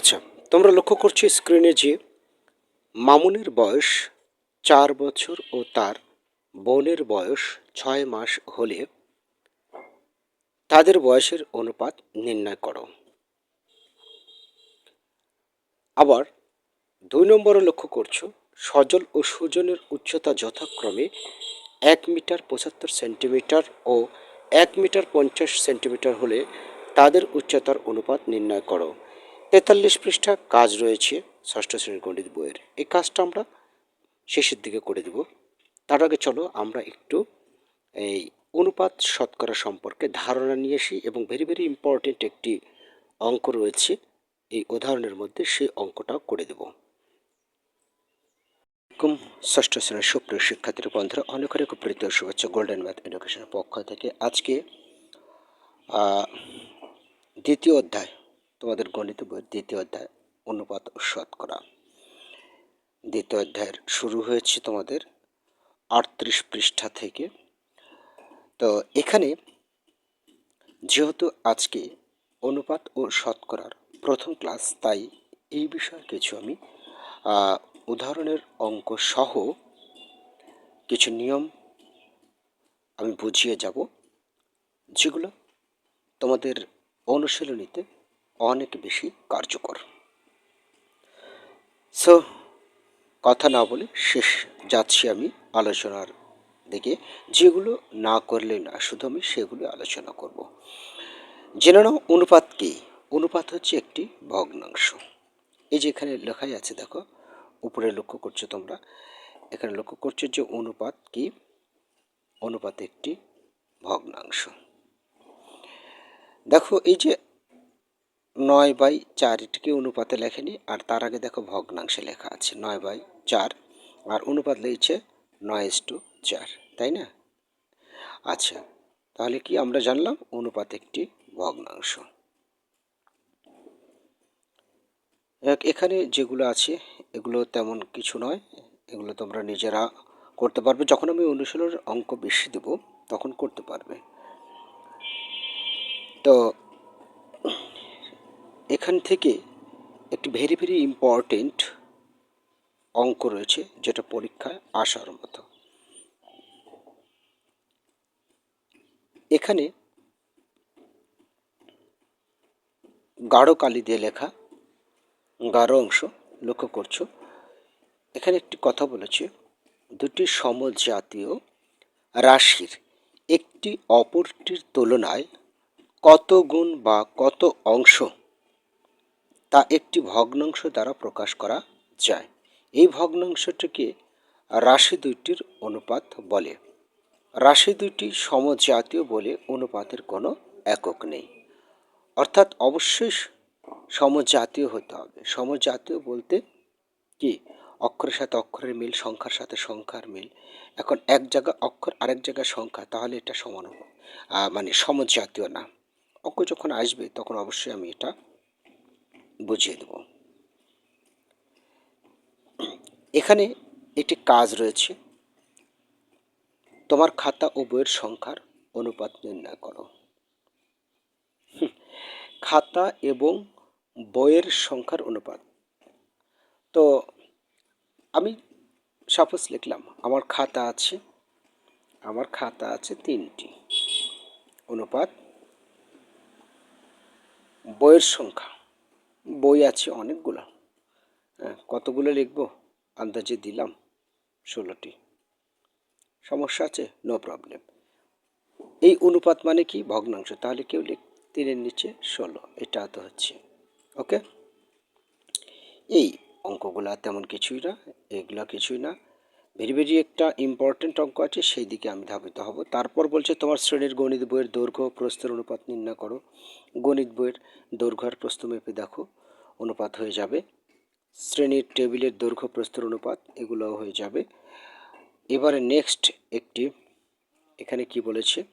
আচ্ছা তোমরা লক্ষ্য করছ স্ক্রিনে যে মামুনের বয়স চার বছর ও তার বোনের বয়স ছয় মাস হলে তাদের বয়সের অনুপাত নির্ণয় করো। আবার দুই নম্বরে লক্ষ্য করছ, সজল ও সুজনের উচ্চতা যথাক্রমে এক মিটার পঁচাত্তর সেন্টিমিটার ও এক মিটার পঞ্চাশ সেন্টিমিটার হলে তাদের উচ্চতার অনুপাত নির্ণয় করো। তেতাল্লিশ পৃষ্ঠা কাজ রয়েছে ষষ্ঠ শ্রেণির গণিত বইয়ের। এই কাজটা আমরা শেষের দিকে করে দেব। তার আগে চলো আমরা একটু এই অনুপাত শতকরা সম্পর্কে ধারণা নিয়ে আসি এবং ভেরি ভেরি ইম্পর্টেন্ট একটি অঙ্ক রয়েছে। এই উদাহরণের মধ্যে সেই অঙ্কটাও করে দেব। ষষ্ঠ শ্রেণির সুপ্রিয় শিক্ষার্থীর বন্ধুরা, অনেক অনেক প্রীত শুভেচ্ছা। গোল্ডেন ম্যাথ এডুকেশনের পক্ষ থেকে আজকে দ্বিতীয় অধ্যায় তোমাদের গণিত বইয়ের দ্বিতীয় অধ্যায় অনুপাত শতকরা দ্বিতীয় অধ্যায়ের শুরু হয়েছে তোমাদের আটত্রিশ পৃষ্ঠা থেকে। তো এখানে যেহেতু আজকে অনুপাত ও শতকরার প্রথম ক্লাস, তাই এই বিষয়ে কিছু আমি উদাহরণের অঙ্ক সহ কিছু নিয়ম আমি বুঝিয়ে যাব, যেগুলো তোমাদের অনুশীলনীতে অনেক বেশি কার্যকর। সো কথা না বলে শেষ যাচ্ছি আমি আলোচনার দিকে। যেগুলো না করলে না, শুধু আমি সেগুলো আলোচনা করব। জেনে নাও অনুপাত কি? অনুপাত হচ্ছে একটি ভগ্নাংশ। এই যে এখানে লেখাই আছে, দেখো, উপরে লক্ষ্য করছ তোমরা। এখানে লক্ষ্য করছ যে অনুপাত কি? অনুপাত একটি ভগ্নাংশ। দেখো, এই যে নয় বাই চার এটিকে অনুপাতে লেখেনি, আর তার আগে দেখো ভগ্নাংশে লেখা আছে নয় বাই চার, আর অনুপাত লিখছে নয় ইস টু চার, তাই না? আচ্ছা তাহলে কি আমরা জানলাম অনুপাত একটি ভগ্নাংশ? এখানে যেগুলো আছে, এগুলো তেমন কিছু নয়, এগুলো তোমরা নিজেরা করতে পারবে। যখন আমি অনুশীলনের অঙ্ক বেশি দেব, তখন করতে পারবে। তো এখান থেকে একটি ভেরি ভেরি ইম্পর্টেন্ট অঙ্ক রয়েছে, যেটা পরীক্ষায় আসার মতো। এখানে গাঢ় কালি দিয়ে লেখা, গাঢ় অংশ লক্ষ্য করছ। এখানে একটি কথা বলেছে, দুটি সমজাতীয় রাশির একটি অপরটির তুলনায় কত গুণ বা কত অংশ তা একটি ভগ্নাংশ দ্বারা প্রকাশ করা যায়। এই ভগ্নাংশটিকে রাশি দুইটির অনুপাত বলে। রাশি দুইটি সমজাতীয় বলে অনুপাতের কোনো একক নেই। অর্থাৎ অবশ্যই সমজাতীয় হতে হবে। সমজাতীয় বলতে কি? অক্ষরের সাথে অক্ষরের মিল, সংখ্যার সাথে সংখ্যার মিল। এখন এক জায়গা অক্ষর, আরেক জায়গায় সংখ্যা, তাহলে এটা সমান মানে সমজাতীয় না। অঙ্ক যখন আসবে, তখন অবশ্যই আমি এটা বুঝিয়ে দেব। এখানে একটি কাজ রয়েছে। তোমার খাতা ও বইয়ের সংখ্যার অনুপাত নির্ণয় করো। খাতা এবং বইয়ের সংখ্যার অনুপাত। তো আমি সাপোজ লিখলাম, আমার খাতা আছে, আমার খাতা আছে তিনটি। অনুপাত বইয়ের সংখ্যা। বই আছে অনেকগুলো। হ্যাঁ কতগুলো লিখব? আন্দাজে দিলাম ষোলোটি। সমস্যা আছে? নো প্রবলেম এই অনুপাত মানে কি? ভগ্নাংশ। তাহলে কেউ লিখ, তিনের নিচে ষোলো। এটা তো হচ্ছে। ওকে এই অঙ্কগুলো তেমন কিছুই না, এগুলো কিছুই না। ভেরি ভেরি একটা ইম্পর্টেন্ট অঙ্ক আছে, সেই দিকে আমি ধাবিত হব। তারপর বলছে, তোমার শ্রেণির গণিত বইয়ের দৈর্ঘ্য প্রস্থের অনুপাত নির্ণয় করো। গণিত বইয়ের দৈর্ঘ্য আর প্রস্থ মেপে দেখো, অনুপাত হয়ে যাবে। শ্রেণির টেবিলের দৈর্ঘ্য, প্রস্থের অনুপাত, এগুলোও হয়ে যাবে। এবারে নেক্সট একটি, এখানে কি বলেছে?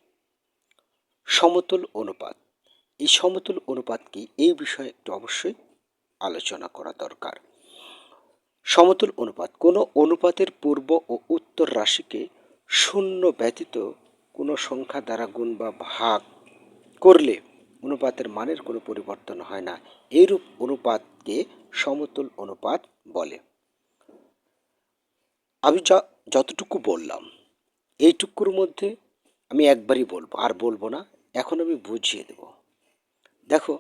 সমতুল অনুপাত। এই সমতুল অনুপাত কি? এই বিষয়ে একটু অবশ্যই আলোচনা করা দরকার। সমতুল অনুপাত। কোনো অনুপাতের পূর্ব ও উত্তর রাশিকে শূন্য ব্যতীত কোনো সংখ্যা দ্বারা গুণ বা ভাগ করলে অনুপাতের মানের কোনো পরিবর্তন হয় না। এইরূপ অনুপাতকে সমতুল অনুপাত বলে। আমি যা, যতটুকু বললাম, এইটুকুর মধ্যে আমি একবারই বলব, আর বলব না। এখন আমি বুঝিয়ে দেব। দেখো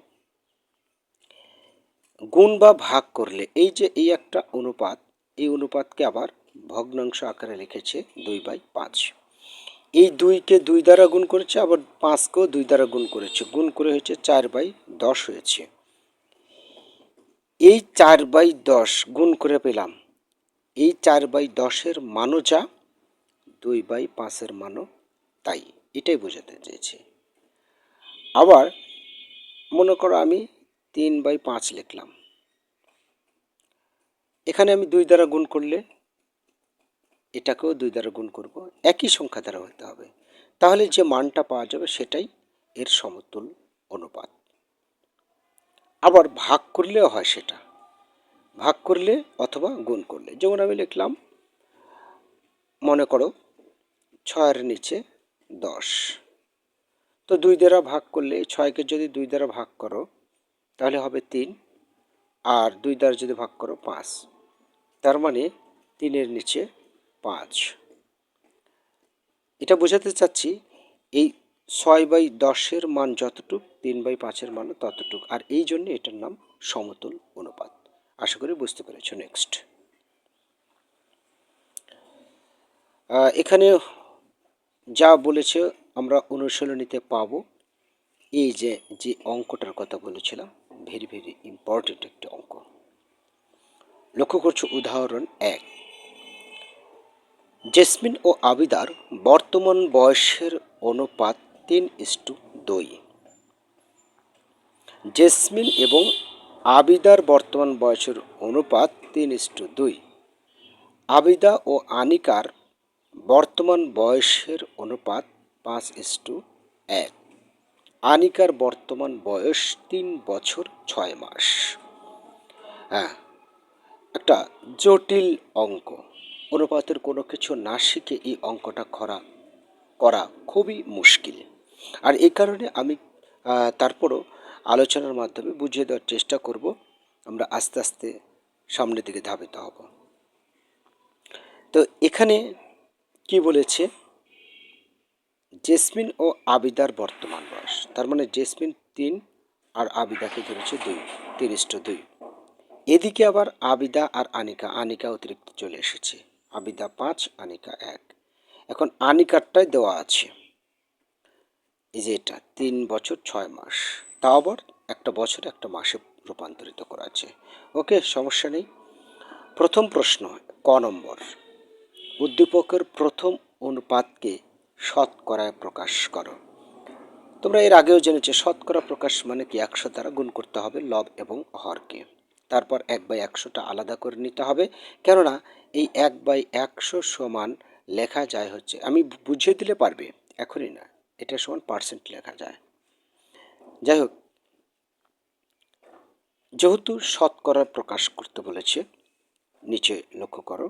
গুণ বা ভাগ করলে, এই যে এই একটা অনুপাত, এই অনুপাতকে আবার ভগ্নাংশ আকারে লিখেছে দুই বাই পাঁচ। এই দুইকে দুই দ্বারা গুণ করেছে, আবার পাঁচকেও দুই দ্বারা গুণ করেছে। গুণ করে হয়েছে চার বাই দশ হয়েছে। এই চার বাই দশ গুণ করে পেলাম। এই চার বাই দশের মানও যা, দুই বাই পাঁচের মানও তাই। এটাই বোঝাতে চেয়েছি। আবার মনে করো আমি তিন বাই পাঁচ লিখলাম। এখানে আমি দুই দ্বারা গুণ করলে এটাকেও দুই দ্বারা গুণ করব। একই সংখ্যা দ্বারা হতে হবে। তাহলে যে মানটা পাওয়া যাবে সেটাই এর সমতুল অনুপাত। আবার ভাগ করলেও হয় সেটা। ভাগ করলে অথবা গুণ করলে। যেমন আমি লিখলাম, মনে করো ছয়ের নিচে দশ। তো দুই দ্বারা ভাগ করলে, ছয়কে যদি দুই দ্বারা ভাগ করো তাহলে হবে তিন। আর দুই দ্বারা যদি ভাগ করো পাঁচ, তার মানে তিনের নিচে পাঁচ। এটা বোঝাতে চাচ্ছি, এই ছয় বাই দশের মান যতটুক, তিন বাই পাঁচের মানও ততটুক। আর এই জন্য এটার নাম সমতুল অনুপাত। আশা করি বুঝতে পেরেছ। নেক্সট এখানে যা বলেছে আমরা অনুশীলনীতে পাব, এই যে যে অঙ্কটার কথা বলেছিলাম ভেরি ভেরি ইম্পর্টেন্ট একটি অঙ্ক। লক্ষ্য করছ, উদাহরণ এক। জেসমিন ও আবিদার বর্তমান বয়সের অনুপাত তিন ইস্টু দুই। জেসমিন এবং আবিদার বর্তমান বয়সের অনুপাত তিন ইস্টু দুই। আবিদা ও আনিকার বর্তমান বয়সের অনুপাত পাঁচ ইস্টু এক। আনিকার বর্তমান বয়স তিন বছর ছয় মাস। হ্যাঁ একটা জটিল অঙ্ক। অনুপাতের কোনো কিছু না শিখে এই অঙ্কটা করা করা খুবই মুশকিল। আর এই কারণে আমি তারপরও আলোচনার মাধ্যমে বুঝিয়ে দেওয়ার চেষ্টা করব। আমরা আস্তে আস্তে সামনের দিকে ধাবিত হব। তো এখানে কি বলেছে? জেসমিন ও আবিদার বর্তমান বয়স। তার মানে জেসমিন তিন আর আবিদাকে ধরেছে দুই তিরিষ্ট দুই। এদিকে আবার আবিদা আর আনিকা আনিকা অতিরিক্ত চলে এসেছে। আবিদা পাঁচ, আনিকা এক। এখন আনিকারটাই দেওয়া আছে। এই যে এটা, তিন বছর ছয় মাস। তাও আবার একটা বছর, একটা মাসে রূপান্তরিত করা আছে। ওকে, সমস্যা নেই। প্রথম প্রশ্ন, ক নম্বর? উদ্দীপকের প্রথম অনুপাতকে শতকরায় প্রকাশ করো। তোমরা এর আগেও জেনেছো, শতকরা প্রকাশ মানে কি? একশো দ্বারা গুণ করতে হবে লব এবং হরকে। তারপর এক বাই একশোটা আলাদা করে নিতে হবে। কেননা, এই এক বাই একশো সমান লেখা যায় হচ্ছে, আমি বুঝিয়ে দিলে পারবে? এখনই না, এটা সমান পার্সেন্ট লেখা যায়। যাই হোক, যেহেতু শতকরা প্রকাশ করতে বলেছে, নিচে লক্ষ্য করো।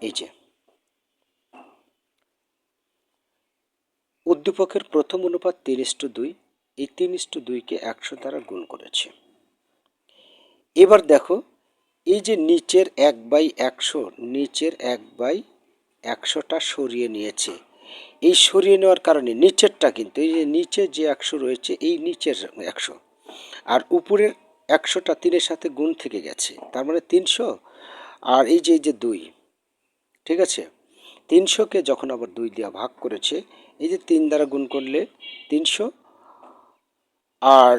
এই যে উদ্দীপকের প্রথম অনুপাত তিন ইস্টু দুই, এই তিন ইস্টু দুইকে একশো দ্বারা গুণ করেছে। এবার দেখো, এই যে নিচের এক বাই একশো, নিচের এক বাই একশোটা সরিয়ে নিয়েছে। এই সরিয়ে নেওয়ার কারণে নিচেরটা কিন্তু, এই যে নিচে যে একশো রয়েছে, এই নিচের একশো। আর উপরের একশোটা তিনের সাথে গুণ থেকে গেছে, তার মানে তিনশো। আর এই যে এই যে দুই, ঠিক আছে? তিনশোকে যখন আবার দুই দিয়ে ভাগ করেছে এই যে তিন দ্বারা গুণ করলে তিনশো, আর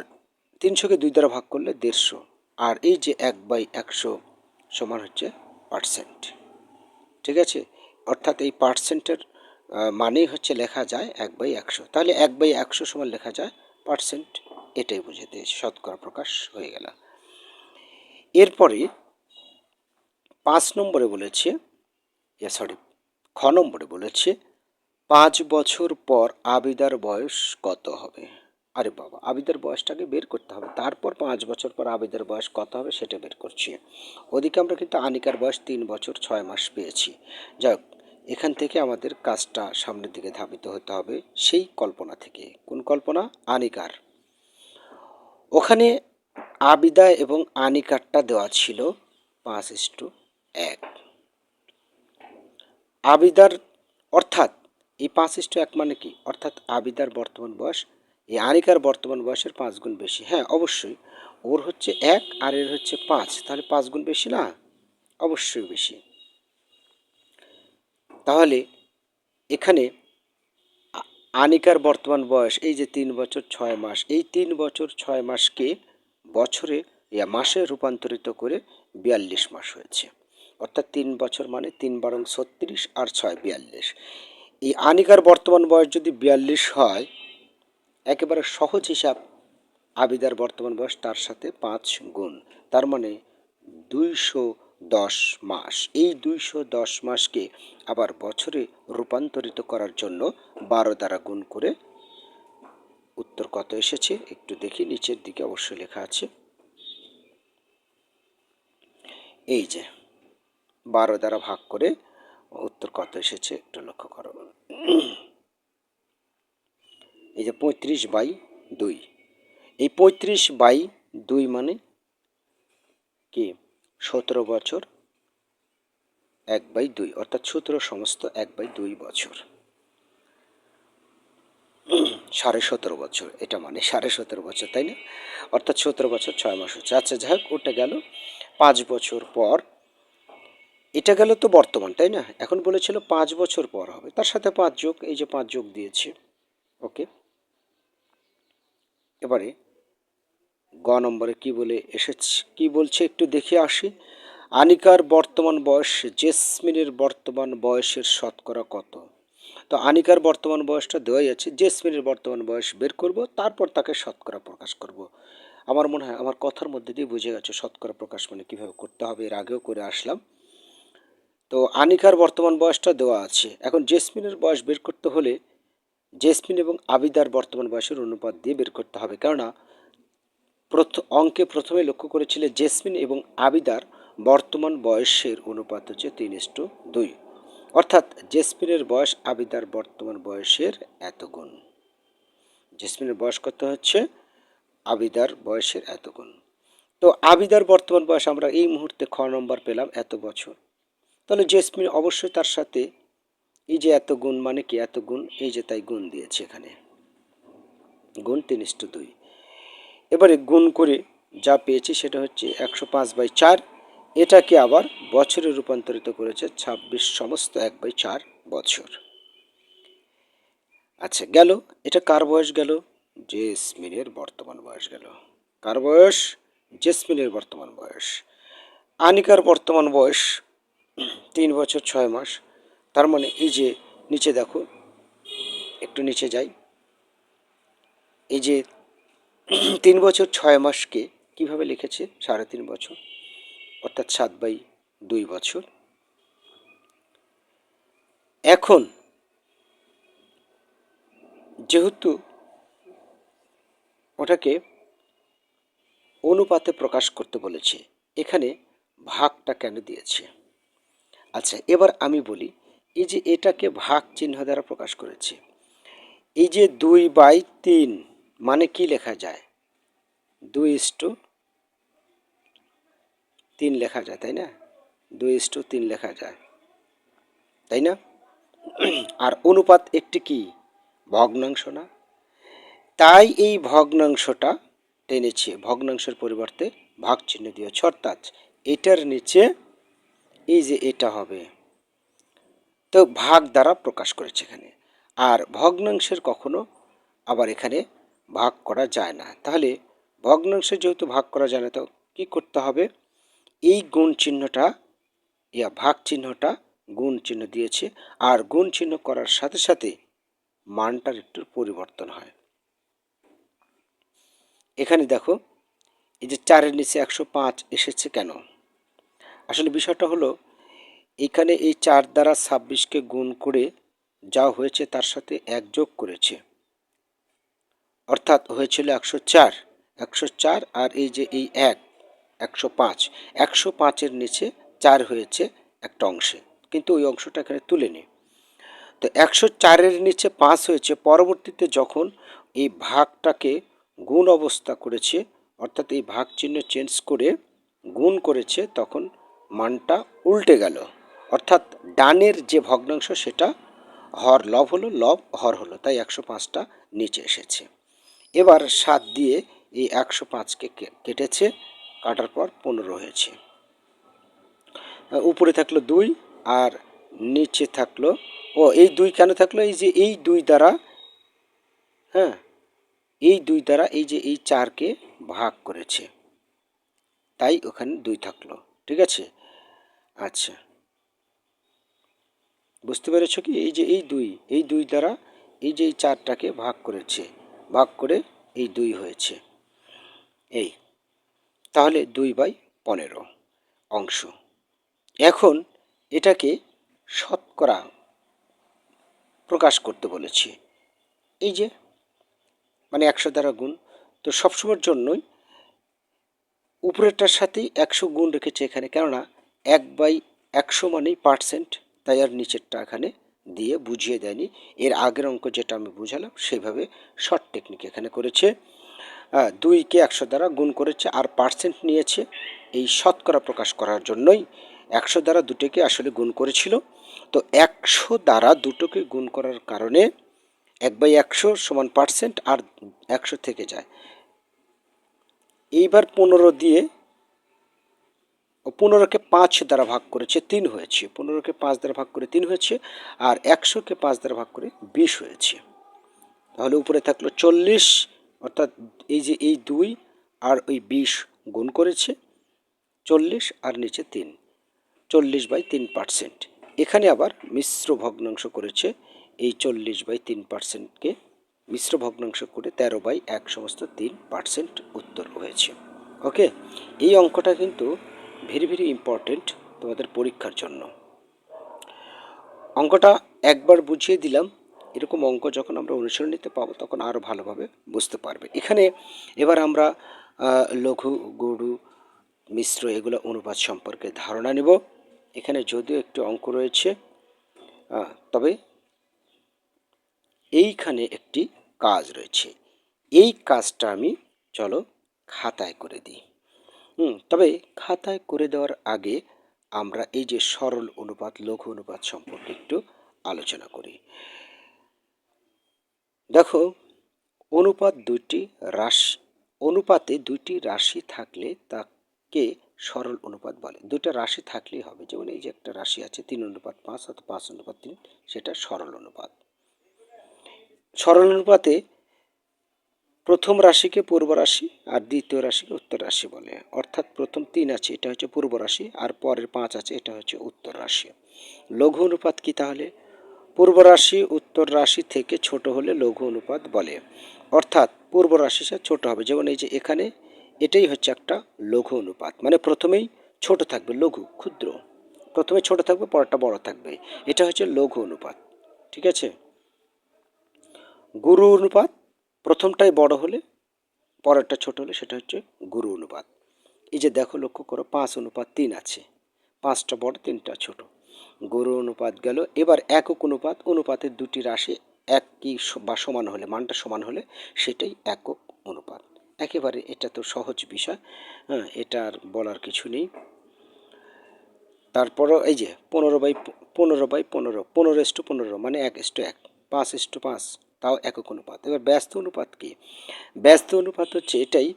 তিনশোকে দুই দ্বারা ভাগ করলে দেড়শো, আর এই যে এক বাই একশো সমান হচ্ছে পার্সেন্ট। ঠিক আছে? অর্থাৎ এই পার্সেন্টের মানেই হচ্ছে লেখা যায় এক বাই একশো। তাহলে এক বাই একশো সমান লেখা যায় পার্সেন্ট। এটাই বুঝে দিয়েছে শতকরা প্রকাশ হয়ে গেল। এরপরে পাঁচ নম্বরে বলেছে সরি, খ নম্বরে বলেছে পাঁচ বছর পর আবিদার বয়স কত হবে? আরে বাবা, আবিদার বয়সটাকে বের করতে হবে। তারপর পাঁচ বছর পর আবিদার বয়স কত হবে সেটা বের করছি। ওদিকে আমরা কিন্তু আনিকার বয়স তিন বছর ছয় মাস পেয়েছি। যাই এখান থেকে আমাদের কাজটা সামনের দিকে ধাবিত হতে হবে সেই কল্পনা থেকে। কোন কল্পনা? আনিকার। ওখানে আবিদা এবং আনিকারটা দেওয়া ছিল পাঁচ ইস্টু এক। আবিদার অর্থাৎ এই পাঁচ ইস্টু এক মানে কি? অর্থাৎ আবিদার বর্তমান বয়স। এই আরিকার বর্তমান বয়সের পাঁচ গুণ বেশি। হ্যাঁ অবশ্যই। ওর হচ্ছে এক আর এর হচ্ছে পাঁচ। তাহলে পাঁচ গুণ বেশি না? অবশ্যই বেশি। তাহলে এখানে আনিকার বর্তমান বয়স এই যে তিন বছর ছয় মাস। এই তিন বছর ছয় মাসকে বছরে মাসে রূপান্তরিত করে বিয়াল্লিশ মাস হয়েছে। অর্থাৎ তিন বছর মানে তিন বারং ছত্রিশ আর ছয় বিয়াল্লিশ। এই আনিকার বর্তমান বয়স যদি বিয়াল্লিশ হয়, একেবারে সহজ হিসাব আবিদার বর্তমান বয়স তার সাথে পাঁচ গুণ। তার মানে দুইশো দশ মাস। এই দুইশো দশ মাসকে আবার বছরে রূপান্তরিত করার জন্য বারো দ্বারা গুণ করে উত্তর কত এসেছে একটু দেখি, নিচের দিকে অবশ্যই লেখা আছে। এই যে, বারো দ্বারা ভাগ করে উত্তর কত এসেছে একটু লক্ষ্য করো। এই যে পঁয়ত্রিশ বাই দুই। এই পঁয়ত্রিশ বাই দুই মানে কি? সতেরো বছর, এক বাই দুই, অর্থাৎ সতেরো সমস্ত এক বাই দুই বছর। সাড়ে সতেরো বছর, এটা মানে সাড়ে সতেরো বছর, তাই না? অর্থাৎ সতেরো বছর ছয় মাস হচ্ছে। আচ্ছা যাই হোক ওটা গেল। পাঁচ বছর পর এটা গেল তো বর্তমান, তাই না? এখন বলেছিল পাঁচ বছর পর হবে। তার সাথে পাঁচ যোগ, এই যে পাঁচ যোগ দিয়েছে। ওকে। এবারে গ নম্বরে কি বলে এসেছে, কি বলছে একটু দেখে আসি। আনিকার বর্তমান বয়স, জেসমিনের বর্তমান বয়সের শতকরা কত? তো আনিকার বর্তমান বয়সটা দেওয়াই আছে, জেসমিনের বর্তমান বয়স বের করব, তারপর তাকে শতকরা প্রকাশ করব। আমার মনে হয়, আমার কথার মধ্যে দিয়ে বুঝে গেছে শতকরা প্রকাশ মানে কীভাবে করতে হবে, এর আগেও করে আসলাম। তো আনিকার বর্তমান বয়সটা দেওয়া আছে। এখন জেসমিনের বয়স বের করতে হলে জেসমিন এবং আবিদার বর্তমান বয়সের অনুপাত দিয়ে বের করতে হবে। কেননা প্রথ অঙ্কে প্রথমে লক্ষ্য করেছিলে জেসমিন এবং আবিদার বর্তমান বয়সের অনুপাত হচ্ছে তিন ইস্টু দুই। অর্থাৎ জেসমিনের বয়স আবিদার বর্তমান বয়সের এত গুণ। জেসমিনের বয়স কত হচ্ছে? আবিদার বয়সের এত গুণ। তো আবিদার বর্তমান বয়স আমরা এই মুহূর্তে খ নম্বর পেলাম এত বছর। তাহলে জেসমিন অবশ্যই তার সাথে, এই যে এত গুণ মানে কি এত গুণ? এই যে তাই গুণ দিয়েছে এখানে। গুণ তিন ইস্টু দুই। এবারে গুণ করে যা পেয়েছি সেটা হচ্ছে একশো পাঁচ বাই চার। এটাকে আবার বছরে রূপান্তরিত করেছে ছাব্বিশ সমস্ত এক বাই চার বছর। আচ্ছা গেল। এটা কার বয়স গেল? জেসমিনের বর্তমান বয়স গেল। কার বয়স? জেসমিনের বর্তমান বয়স। আনিকার বর্তমান বয়স তিন বছর ছয় মাস। তার মানে এই যে নিচে দেখো, একটু নিচে যাই। এই যে তিন বছর ছয় মাসকে কীভাবে লিখেছে? সাড়ে তিন বছর, অর্থাৎ সাত বাই দুই বছর। এখন যেহেতু ওটাকে অনুপাতে প্রকাশ করতে বলেছে, এখানে ভাগটা কেন দিয়েছে? আচ্ছা এবার আমি বলি, এই যে এটাকে ভাগ চিহ্ন দ্বারা প্রকাশ করেছে, এই যে দুই বাই তিন মানে কি লেখা যায়? দুই ইস্টু তিন লেখা যায়, তাই না? দুই ইস্টু তিন লেখা যায়, তাই না? আর অনুপাত একটি কি? ভগ্নাংশ না। তাই এই ভগ্নাংশটা টেনেছে, ভগ্নাংশের পরিবর্তে ভাগ চিহ্ন দিয়েছে অর্থাৎ এটার নিচে এই যে এটা হবে। তো ভাগ দ্বারা প্রকাশ করেছে এখানে। আর ভগ্নাংশের কখনো আবার এখানে ভাগ করা যায় না। তাহলে ভগ্নাংশে যেহেতু ভাগ করা যায় না, তো কী করতে হবে? এই গুণ চিহ্নটা, ইয়া ভাগ চিহ্নটা গুণ চিহ্ন দিয়েছে। আর গুণ চিহ্ন করার সাথে সাথে মানটার একটু পরিবর্তন হয়। এখানে দেখো, এই যে চারের নিচে একশো পাঁচ এসেছে কেন? আসলে বিষয়টা হলো, এখানে এই চার দ্বারা ছাব্বিশকে গুণ করে যা হয়েছে তার সাথে এক যোগ করেছে। অর্থাৎ হয়েছিল একশো চার। একশো চার আর এই যে এই এক, একশো পাঁচ। একশো পাঁচের নিচে চার হয়েছে একটা অংশে। কিন্তু ওই অংশটা এখানে তুলেনি তো একশো চারের নিচে পাঁচ হয়েছে। পরবর্তীতে যখন এই ভাগটাকে গুণ অবস্থা করেছে, অর্থাৎ এই ভাগ চিহ্ন চেঞ্জ করে গুণ করেছে, তখন মানটা উল্টে গেল। অর্থাৎ ডানের যে ভগ্নাংশ সেটা হর লব হলো, লব হর হলো, তাই একশো পাঁচটা নিচে এসেছে। এবার সাত দিয়ে এই একশো পাঁচকে কেটেছে, কাটার পর পনেরো হয়েছে। উপরে থাকল দুই আর নিচে থাকল, ও, এই দুই কেন থাকল? এই যে এই দুই দ্বারা হ্যাঁ এই দুই দ্বারা এই যে এই চারকে ভাগ করেছে, তাই ওখানে দুই থাকল, ঠিক আছে? আচ্ছা। বুঝতে পেরেছ কি? এই যে এই দুই এই দুই দ্বারা এই যে এই চারটাকে ভাগ করেছে, ভাগ করে এই দুই হয়েছে। এই, তাহলে দুই বাই পনেরো অংশ। এখন এটাকে শতকরা প্রকাশ করতে বলেছি। এই যে মানে একশো দ্বারা গুণ, তো সবসময়ের জন্যই উপরেরটার সাথেই একশো গুণ রেখেছে এখানে। কেননা এক বাই একশো মানেই পার্সেন্ট। তাই আর নিচেরটা এখানে দিয়ে বুঝিয়ে দেয়নি। এর আগের অঙ্ক যেটা আমি বুঝালাম সেইভাবে শর্ট টেকনিক এখানে করেছে। দুইকে একশো দ্বারা গুণ করেছে আর পার্সেন্ট নিয়েছে। এই শতকরা প্রকাশ করার জন্যই একশো দ্বারা দুটোকে আসলে গুণ করেছিল। তো একশো দ্বারা দুটোকে গুণ করার কারণে এক বাই একশো সমান পার্সেন্ট আর একশো থেকে যায়। এইবার পনেরো দিয়ে পনেরোকে পাঁচ দ্বারা ভাগ করেছে তিন হয়েছে। পনেরোকে পাঁচ দ্বারা ভাগ করে তিন হয়েছে আর একশোকে পাঁচ দ্বারা ভাগ করে বিশ হয়েছে। তাহলে উপরে থাকল চল্লিশ, অর্থাৎ এই যে এই দুই আর ওই বিশ গুণ করেছে চল্লিশ আর নিচে তিন, চল্লিশ বাই তিন পার্সেন্ট। এখানে আবার মিশ্র ভগ্নাংশ করেছে, এই চল্লিশ বাই তিন পার্সেন্টকে মিশ্র ভগ্নাংশ করে তেরো বাই এক সমস্ত তিন পার্সেন্ট উত্তর হয়েছে। ওকে? এই অঙ্কটা কিন্তু ভেরি ভেরি ইম্পর্টেন্ট তোমাদের পরীক্ষার জন্য। অঙ্কটা একবার বুঝিয়ে দিলাম, এরকম অঙ্ক যখন আমরা অনুশীলনীতে পাবো তখন আরও ভালোভাবে বুঝতে পারবে। এখানে এবার আমরা লঘু, গরু, মিশ্র এগুলো অনুপাত সম্পর্কে ধারণা নেব। এখানে যদিও একটি অঙ্ক রয়েছে তবে এইখানে একটি কাজ রয়েছে। এই কাজটা আমি, চলো, খাতায় করে দিই। হুম, তবে খাতায় করে দেওয়ার আগে আমরা এই যে সরল অনুপাত, লঘু অনুপাত সম্পর্কে একটু আলোচনা করি। দেখো, অনুপাত দুইটি রাশি, অনুপাতে দুইটি রাশি থাকলে তাকে সরল অনুপাত বলে। দুইটা রাশি থাকলেই হবে, যেমন এই যে একটা রাশি আছে, তিন অনুপাত পাঁচ অথবা পাঁচ অনুপাত তিন, সেটা সরল অনুপাত। সরল অনুপাতে প্রথম রাশিকে পূর্ব রাশি আর দ্বিতীয় রাশিকে উত্তর রাশি বলে। অর্থাৎ প্রথম তিন আছে, এটা হচ্ছে পূর্ব রাশি, আর পরের পাঁচ আছে, এটা হচ্ছে উত্তর রাশি। লঘু অনুপাত কি তাহলে? পূর্ব রাশি উত্তর রাশি থেকে ছোট হলে লঘু অনুপাত বলে। অর্থাৎ পূর্ব রাশি সে ছোট হবে, যেমন এই যে এখানে, এটাই হচ্ছে একটা লঘু অনুপাত। মানে প্রথমেই ছোট থাকবে, লঘু, ক্ষুদ্র। প্রথমে ছোট থাকবে, পরেরটা বড় থাকবে। এটা হচ্ছে লঘু অনুপাত, ঠিক আছে? গুরু অনুপাত প্রথমটাই বড় হলে, পরেরটা ছোট হলে সেটা হচ্ছে গুরু অনুপাত। এই যে দেখো, লক্ষ্য করো, পাঁচ অনুপাত তিন আছে। পাঁচটা বড়, তিনটা ছোট। গুরু অনুপাত গেল, এবার একক অনুপাত, অনুপাতের দুটি রাশি স- বা সমান হলে, মানটা সমান হলে সেটাই একক অনুপাত। একেবারে এটা তো সহজ বিষয় হ্যাঁ এটা আর বলার কিছু নেই। তারপরও এই যে, পনেরো বাই পনেরো বাই পনেরো পনেরো ইস্টু পনেরো মানে এক ইস্টু এক, পাঁচ ইস্টু পাঁচ। তাও একক অনুপাত। এবার ব্যস্ত অনুপাত কি? ব্যস্ত অনুপাত হচ্ছে এটাই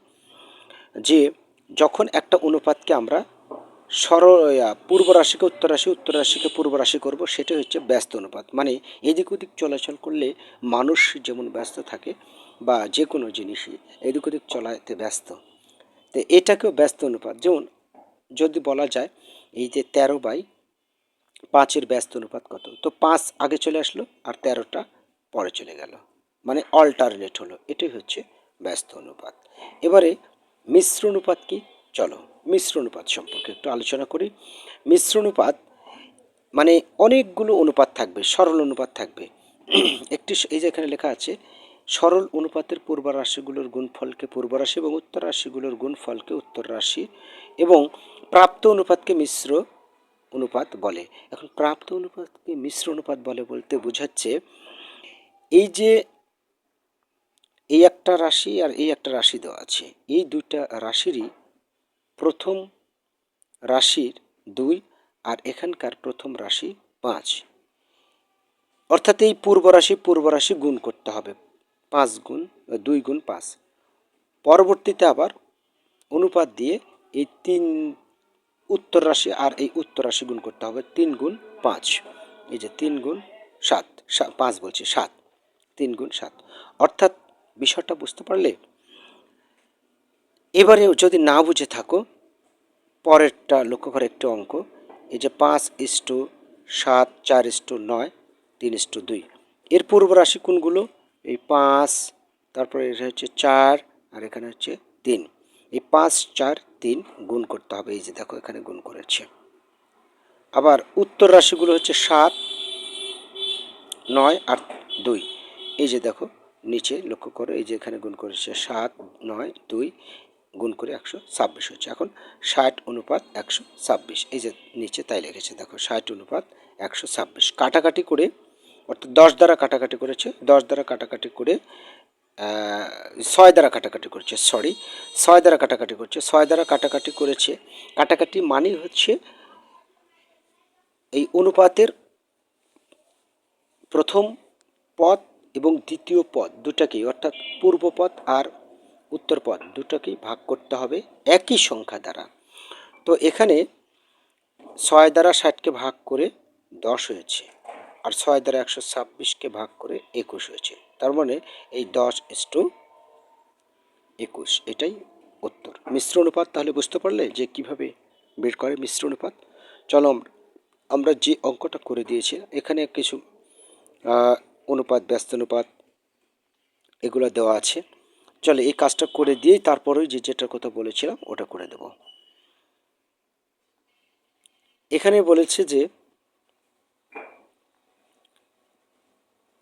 যে যখন একটা অনুপাতকে আমরা সর পূর্ব রাশিকে উত্তর রাশি উত্তর রাশিকে পূর্ব রাশি করব সেটা হচ্ছে ব্যস্ত অনুপাত। মানে এদিক ওদিক চলাচল করলে মানুষ যেমন ব্যস্ত থাকে বা যে কোনো জিনিসই এদিক ওদিক চলাতে ব্যস্ত। তো এটাকেও ব্যস্ত অনুপাত। যেমন যদি বলা যায় এই যে তেরো বাই পাঁচের ব্যস্ত অনুপাত কত? তো পাঁচ আগে চলে আসলো আর তেরোটা পরে চলে গেল। মানে অল্টারনেট হলো। এটাই হচ্ছে ব্যস্ত অনুপাত। এবারে মিশ্র অনুপাত কি? চলো মিশ্র অনুপাত সম্পর্কে একটু আলোচনা করি। মিশ্র অনুপাত মানে অনেকগুলো অনুপাত থাকবে, সরল অনুপাত থাকবে। একটি এই যে এখানে লেখা আছে, সরল অনুপাতের পূর্ব রাশিগুলোর গুণফলকে পূর্ব রাশি এবং উত্তর রাশিগুলোর গুণফলকে উত্তর রাশি এবং প্রাপ্ত অনুপাতকে মিশ্র অনুপাত বলে। এখন প্রাপ্ত অনুপাতকে মিশ্র অনুপাত বলে বলতে বোঝাচ্ছে এই যে এই একটা রাশি আর এই একটা রাশি দেওয়া আছে, এই দুইটা রাশিরই প্রথম রাশির দুই আর এখানকার প্রথম রাশি পাঁচ। অর্থাৎ এই পূর্ব রাশি পূর্ব রাশি গুণ করতে হবে, পাঁচ গুণ, দুই গুণ পাঁচ। পরবর্তীতে আবার অনুপাত দিয়ে এই তিন উত্তর রাশি আর এই উত্তর রাশি গুণ করতে হবে, তিন গুণ পাঁচ। এই যে তিন গুণ সাত পাঁচ বলছি, সাত। তিন গুণ সাত। অর্থাৎ বিষয়টা বুঝতে পারলে এবারে যদি না বুঝে থাকো, পরেরটা লক্ষ্য করে একটি অঙ্ক, এই যে পাঁচ ইস্টু সাত, চার ইস্টু নয়, তিন ইস্টু দুই। এর পূর্ব রাশি কোনগুলো? এই পাঁচ, তারপরে এটা হচ্ছে চার, আর এখানে হচ্ছে তিন। এই পাঁচ, চার, তিন গুণ করতে হবে, এই যে দেখো এখানে গুণ করেছে। আবার উত্তর রাশিগুলো হচ্ছে সাত, নয় আর দুই। এই যে দেখো, নিচে লক্ষ্য করো, এই যে এখানে গুণ করেছে সাত, নয়, দুই, গুণ করে একশো ছাব্বিশ হচ্ছে। এখন ষাট অনুপাত একশো ছাব্বিশ, এই যে নিচে তাই লেগেছে দেখো ষাট অনুপাত একশো ছাব্বিশ। কাটাকাটি করে, অর্থাৎ দশ দ্বারা কাটাকাটি করেছে, দশ দ্বারা কাটাকাটি করে ছয় দ্বারা কাটাকাটি করছে সরি ছয় দ্বারা কাটাকাটি করছে, ছয় দ্বারা কাটাকাটি করেছে, কাটাকাটি মানে হচ্ছে এই অনুপাতের প্রথম পদ এবং দ্বিতীয় পদ দুটাকেই, অর্থাৎ পূর্ব পদ আর উত্তর পদ দুটাকেই ভাগ করতে হবে একই সংখ্যা দ্বারা। তো এখানে ছয় দ্বারা ষাটকে ভাগ করে দশ হয়েছে আর ছয় দ্বারা একশো ছাব্বিশকে ভাগ করে একুশ হয়েছে। তার মানে এই দশ ইস্টু একুশ, এটাই উত্তর। মিশ্র অনুপাত তাহলে বুঝতে পারলে যে কীভাবে বের করে মিশ্র অনুপাত? চলো আম- আমরা যে অঙ্কটা করে দিয়েছি, এখানে কিছু অনুপাত, ব্যস্ত অনুপাত এগুলো দেওয়া আছে। চলে এই কাজটা করে দিয়েই তারপরে যে যেটার কথা বলেছিলাম ওটা করে দেব। এখানে বলেছে যে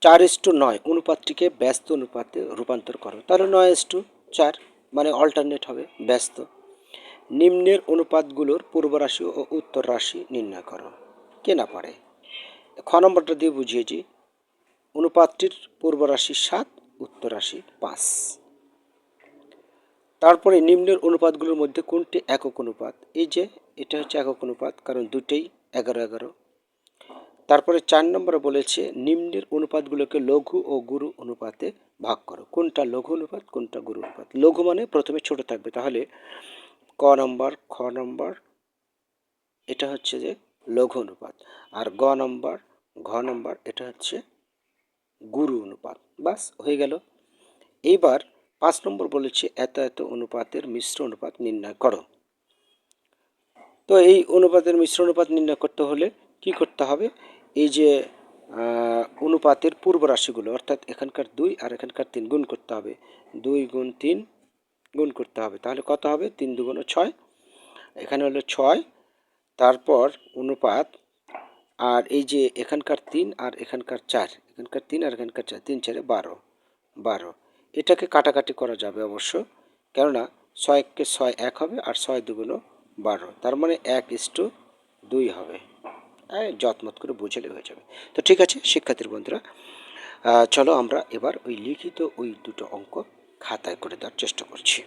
চার এস টু নয় অনুপাতটিকে ব্যস্ত অনুপাতে রূপান্তর করো। তাহলে নয় এস টু চার মানে অল্টারনেট হবে, ব্যস্ত। নিম্নের অনুপাতগুলোর পূর্ব রাশি ও উত্তর রাশি নির্ণয় করো। কে না পারে। খ নম্বরটা দিয়ে বুঝিয়েছি। অনুপাতটির পূর্ব রাশি সাত উত্তর রাশি পাঁচ। তারপরে নিম্নের অনুপাতগুলোর মধ্যে কোনটি একক অনুপাত? এই যে, এটা হচ্ছে একক অনুপাত, কারণ দুটেই এগারো এগারো। তারপরে চার নম্বরে বলেছে, নিম্নের অনুপাতগুলোকে লঘু ও গুরু অনুপাতে ভাগ করো। কোনটা লঘু অনুপাত, কোনটা গুরু অনুপাত? লঘু মানে প্রথমে ছোট থাকবে, তাহলে ক নম্বর, খ নম্বর, এটা হচ্ছে যে লঘু অনুপাত। আর গ নম্বর, ঘ নম্বর, এটা হচ্ছে গুরু অনুপাত। বাস, হয়ে গেল। এইবার পাঁচ নম্বর বলেছে, এত এত অনুপাতের মিশ্র অনুপাত নির্ণয় করো। তো এই অনুপাতের মিশ্র অনুপাত নির্ণয় করতে হলে কি করতে হবে? এই যে অনুপাতের পূর্ব রাশিগুলো, অর্থাৎ এখানকার দুই আর এখানকার তিন গুণ করতে হবে। দুই গুণ তিন গুণ করতে হবে। তাহলে কত হবে? তিন দুগুণ ছয়। এখানে হলো ছয়। তারপর অনুপাত, আর এই যে এখানকার তিন আর এখানকার চার। এখানকার তিন আর এখানকার চার, তিন চারে বারো বারো। এটাকে কাটাকাটি করা যাবে অবশ্য, কেননা ছয় ছয়কে ছয় এক হবে আর ছয় দুগুণ বারো। তার মানে এক ইস্টু দুই হবে। যত্মত করে বুঝলে হয়ে যাবে। তো ঠিক আছে, শিক্ষার্থীর বন্ধুরা চলো আমরা এবার ওই লিখিত ওই দুটো অঙ্ক খাতায় করে দেওয়ার চেষ্টা করছি।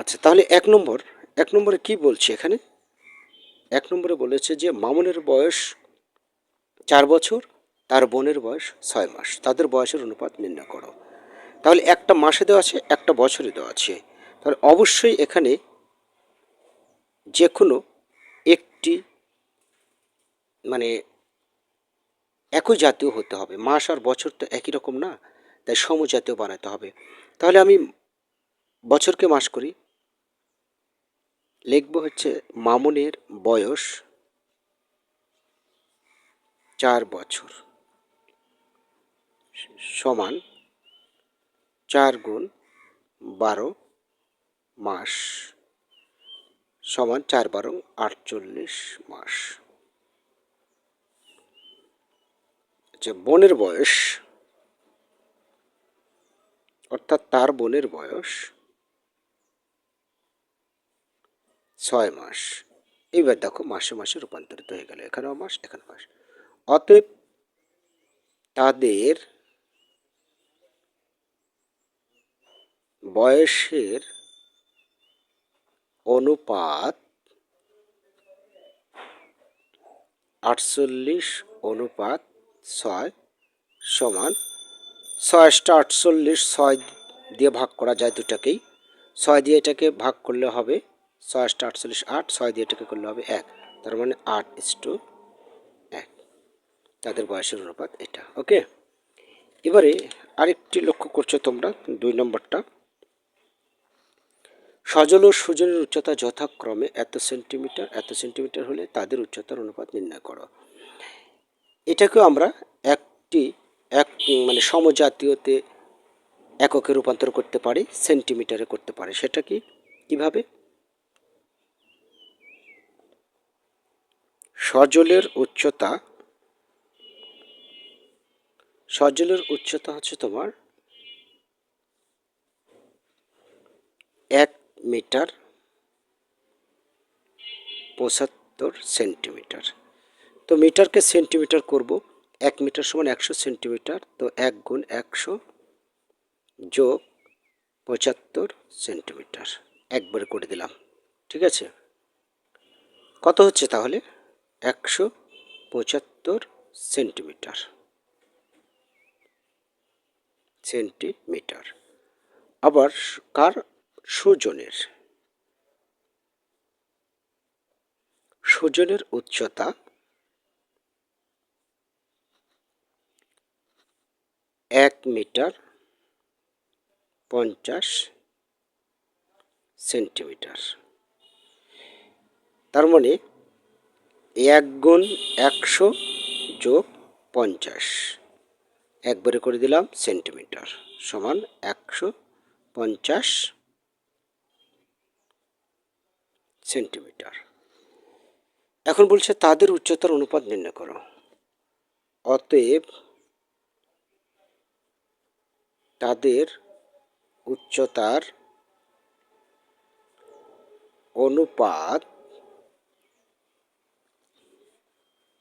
আচ্ছা তাহলে এক নম্বর, এক নম্বরে কি বলছি এখানে? এক নম্বরে বলেছে যে মামুনের বয়স চার বছর, তার বোনের বয়স ছয় মাস। তাদের বয়সের অনুপাত নির্ণয় করো। তাহলে একটা মাসে দেওয়া আছে, একটা বছরে দেওয়া আছে। তাহলে অবশ্যই এখানে যে কোনো একটি মানে একই জাতীয় হতে হবে। মাস আর বছর তো একই রকম না, তাই সমজাতীয় বানাতে হবে। তাহলে আমি বছরকে মাস করি লিখব হচ্ছে মামুনের বয়স চার বছর। সমান চার গুণ বারো মাস। সমান চার বারো আটচল্লিশ মাস। আচ্ছা বোনের বয়স, অর্থাৎ তার বোনের বয়স ছয় মাস। এইবার দেখো মাসে মাসে রূপান্তরিত হয়ে গেল, এখানেও মাস এখানে মাস। অতএব তাদের বয়সের অনুপাত আটচল্লিশ অনুপাত ছয় সমান ছয়টা আটচল্লিশ, ছয় দিয়ে ভাগ করা যায় দুটাকেই। ছয় দিয়ে এটাকে ভাগ করলে হবে ছয়টা আটচল্লিশ, আট, ছয় দিয়ে এটাকে করলে হবে এক। তার মানে আট ইস টু এক। তাদের বয়সের অনুপাত এটা, ওকে? এবারে আরেকটি লক্ষ্য করছ তোমরা, দুই নম্বরটা। সজল ও সুজনের উচ্চতা যথাক্রমে এত সেন্টিমিটার এত সেন্টিমিটার হলে তাদের উচ্চতার অনুপাত নির্ণয় করো। এটাকেও আমরা একটি, এক মানে সমজাতীয়তে এককে রূপান্তর করতে পারি, সেন্টিমিটারে করতে পারি। সেটা কি? কীভাবে? সজলের উচ্চতা সজলের উচ্চতা হচ্ছে তোমার এক মিটার পঁচাত্তর সেন্টিমিটার। তো মিটারকে সেন্টিমিটার করব। এক মিটার সমান একশো সেন্টিমিটার, তো এক গুণ একশো যোগ পঁচাত্তর সেন্টিমিটার। একবারে করে দিলাম। ঠিক আছে? কত হচ্ছে তাহলে? একশো পঁচাত্তর সেন্টিমিটার। সেন্টিমিটার। আবার কার সুজনের সুজনের উচ্চতা এক মিটার পঞ্চাশ সেন্টিমিটার। তার মানে এক গুণ একশো যোগ পঞ্চাশ। একবারে করে দিলাম সেন্টিমিটার সমান একশো পঞ্চাশ সেন্টিমিটার। এখন বলছে তাদের উচ্চতার অনুপাত নির্ণয় করো। অতএব তাদের উচ্চতার অনুপাত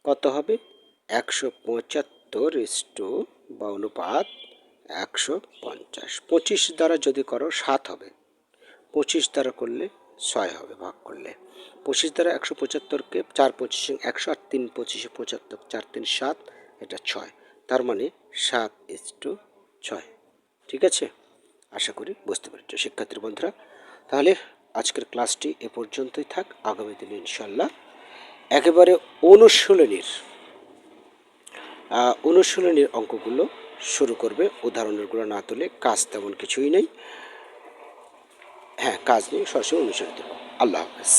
কত হবে? একশো পঁচাত্তর ইস্টু বা অনুপাত একশো পঞ্চাশ। পঁচিশ দ্বারা যদি করো, সাত হবে। পঁচিশ দ্বারা করলে ছয় হবে, ভাগ করলে। পঁচিশ দ্বারা একশো পঁচাত্তরকে চার পঁচিশে একশো আর তিন পঁচিশে পঁচাত্তর, চার তিন সাত, এটা ছয়। তার মানে সাত ইস টু ছয়। ঠিক আছে? আশা করি বুঝতে পেরেছ, শিক্ষার্থী বন্ধুরা। তাহলে আজকের ক্লাসটি এ পর্যন্তই থাক। আগামী দিনে ইনশাল্লাহ একেবারে অনুশীলনীর অনুশীলনীর অঙ্কগুলো শুরু করবে। উদাহরণগুলো না তুলে কাজ তেমন কিছুই নেই। হ্যাঁ কাজ নেই, সরাসরি অনুসরণ দেবো। আল্লাহ হাফেজ।